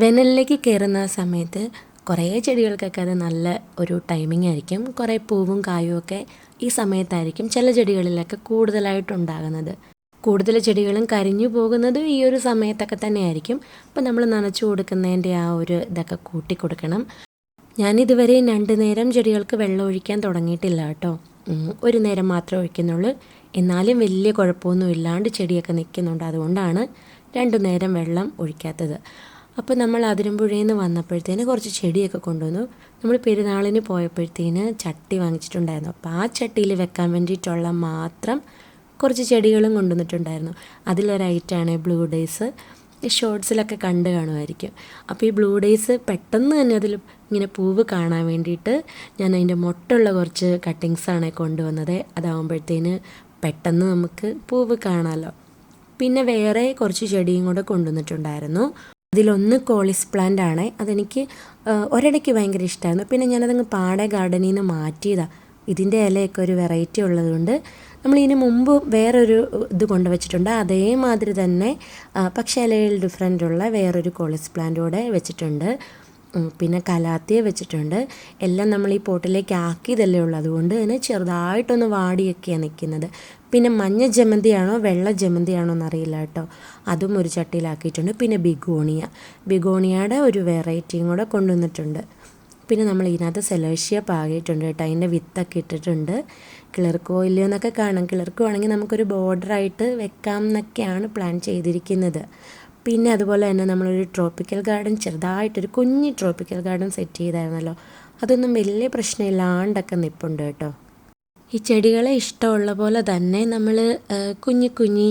വേനലിലേക്ക് കയറുന്ന സമയത്ത് കുറേ ചെടികൾക്കൊക്കെ അത് നല്ല ഒരു ടൈമിംഗ് ആയിരിക്കും. കുറേ പൂവും കായും ഒക്കെ ഈ സമയത്തായിരിക്കും ചില ചെടികളിലൊക്കെ കൂടുതലായിട്ടുണ്ടാകുന്നത് കൂടുതൽ ചെടികളും കരിഞ്ഞു പോകുന്നതും ഈ ഒരു സമയത്തൊക്കെ തന്നെയായിരിക്കും. അപ്പം നമ്മൾ നനച്ചു കൊടുക്കുന്നതിന്റെ ആ ഒരു ഇതൊക്കെ കൂട്ടി കൊടുക്കണം. ഇതുവരെ രണ്ട് നേരം ചെടികൾക്ക് വെള്ളം ഒഴിക്കാൻ തുടങ്ങിയിട്ടില്ല കേട്ടോ. ഒരു നേരം മാത്രമേ ഒഴിക്കുന്നുള്ളൂ. എന്നാലും വലിയ കുഴപ്പമൊന്നും ഇല്ലാണ്ട് ചെടിയൊക്കെ നിൽക്കുന്നുണ്ട്. അതുകൊണ്ടാണ് രണ്ടു നേരം വെള്ളം ഒഴിക്കാത്തത്. അപ്പോൾ നമ്മൾ അതിരമ്പുഴയിൽ നിന്ന് വന്നപ്പോഴത്തേന് കുറച്ച് ചെടിയൊക്കെ കൊണ്ടുവന്നു. നമ്മൾ പെരുന്നാളിന് പോയപ്പോഴത്തേന് ചട്ടി വാങ്ങിച്ചിട്ടുണ്ടായിരുന്നു. അപ്പോൾ ആ ചട്ടിയിൽ വെക്കാൻ വേണ്ടിയിട്ടുള്ള മാത്രം കുറച്ച് ചെടികളും കൊണ്ടുവന്നിട്ടുണ്ടായിരുന്നു. അതിലൊരൈറ്റാണ് ബ്ലൂ ഡേയ്സ് ഷോർട്സിലൊക്കെ കണ്ട് കാണുമായിരിക്കും. അപ്പോൾ ഈ ബ്ലൂ ഡേയ്സ് പെട്ടെന്ന് തന്നെ അതിൽ ഇങ്ങനെ പൂവ് കാണാൻ വേണ്ടിയിട്ട് ഞാൻ അതിന്റെ മുട്ടുള്ള കുറച്ച് കട്ടിങ്സാണ് കൊണ്ടുവന്നത്. അതാകുമ്പോഴത്തേന് പെട്ടെന്ന് നമുക്ക് പൂവ് കാണാമല്ലോ പിന്നെ വേറെ കുറച്ച് ചെടിയും കൂടെ കൊണ്ടുവന്നിട്ടുണ്ടായിരുന്നു. അതിലൊന്ന് കോളിസ് പ്ലാന്റ് ആണ് അതെനിക്ക് ഒരിടയ്ക്ക് ഭയങ്കര ഇഷ്ടമായിരുന്നു പിന്നെ ഞാനതങ്ങ് പാടെ ഗാർഡനിൽ നിന്ന് മാറ്റിയതാണ് ഇതിന്റെ ഇലയൊക്കെ ഒരു വെറൈറ്റി ഉള്ളതുകൊണ്ട് നമ്മൾ ഇതിന് മുമ്പ് വേറൊരു ഇത് കൊണ്ടുവച്ചിട്ടുണ്ട്. അതേമാതിരി തന്നെ പക്ഷേ ഇലയിൽ ഡിഫറെന്റ് ഉള്ള വേറൊരു കോളിസ് പ്ലാന്റ് കൂടെ വെച്ചിട്ടുണ്ട്. പിന്നെ കലാത്തിയെ വെച്ചിട്ടുണ്ട്. എല്ലാം നമ്മൾ ഈ പോട്ടിലേക്ക് ആക്കിയതല്ലേ ഉള്ളൂ. അതുകൊണ്ട് തന്നെ ചെറുതായിട്ടൊന്ന് വാടിയൊക്കെയാണ് നിൽക്കുന്നത് പിന്നെ മഞ്ഞ ജമന്തിയാണോ വെള്ള ജമന്തിയാണോ എന്നറിയില്ല കേട്ടോ. അതും ഒരു ചട്ടിയിലാക്കിയിട്ടുണ്ട്. പിന്നെ ബിഗോണിയ. ബിഗോണിയയുടെ ഒരു വെറൈറ്റിയും കൂടെ കൊണ്ടുവന്നിട്ടുണ്ട്. പിന്നെ നമ്മൾ ഇതിനകത്ത് സെലേഷ്യ പാകിയിട്ടുണ്ട് കേട്ടോ. അതിന്റെ വിത്തൊക്കെ ഇട്ടിട്ടുണ്ട്. കിളിർക്കോ ഇല്ലയോ എന്നൊക്കെ കാണാം. കിളിർക്കുവാണെങ്കിൽ നമുക്കൊരു ബോർഡറായിട്ട് വെക്കാം എന്നൊക്കെയാണ് പ്ലാൻ ചെയ്തിരിക്കുന്നത്. പിന്നെ അതുപോലെ തന്നെ നമ്മളൊരു ട്രോപ്പിക്കൽ ഗാർഡൻ ചെറുതായിട്ടൊരു കുഞ്ഞ് ട്രോപ്പിക്കൽ ഗാർഡൻ സെറ്റ് ചെയ്തായിരുന്നല്ലോ. അതൊന്നും വലിയ പ്രശ്നമില്ലാണ്ടൊക്കെ നിപ്പുണ്ട് കേട്ടോ. ഈ ചെടികളെ ഇഷ്ടമുള്ള പോലെ തന്നെ നമ്മൾ കുഞ്ഞി കുഞ്ഞി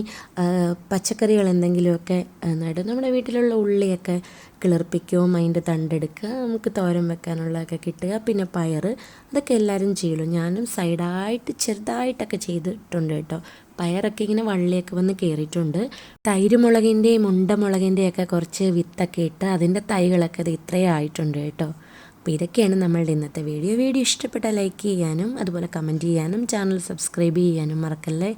പച്ചക്കറികൾ എന്തെങ്കിലുമൊക്കെ നടും. നമ്മുടെ വീട്ടിലുള്ള ഉള്ളിയൊക്കെ കിളിർപ്പിക്കും അതിന്റെ തണ്ടെടുക്കുക നമുക്ക് തോരൻ വെക്കാനുള്ളതൊക്കെ കിട്ടുക പിന്നെ പയർ അതൊക്കെ എല്ലാവരും ചെയ്യുള്ളൂ. ഞാനും സൈഡായിട്ട് ചെറുതായിട്ടൊക്കെ ചെയ്തിട്ടുണ്ട് കേട്ടോ. പയറൊക്കെ ഇങ്ങനെ വള്ളിയൊക്കെ വന്ന് കയറിയിട്ടുണ്ട്. തൈരുമുളകിന്റെയും ഉണ്ടമുളകിന്റെയും ഒക്കെ കുറച്ച് വിത്തൊക്കെ ഇട്ട് അതിന്റെ തൈകളൊക്കെ അത് ഇത്രയും ആയിട്ടുണ്ട് കേട്ടോ. അപ്പോൾ ഇതൊക്കെയാണ് നമ്മളുടെ ഇന്നത്തെ വീഡിയോ. വീഡിയോ ഇഷ്ടപ്പെട്ടാൽ ലൈക്ക് ചെയ്യാനും അതുപോലെ കമന്റ് ചെയ്യാനും ചാനൽ സബ്സ്ക്രൈബ് ചെയ്യാനും മറക്കല്ലേ?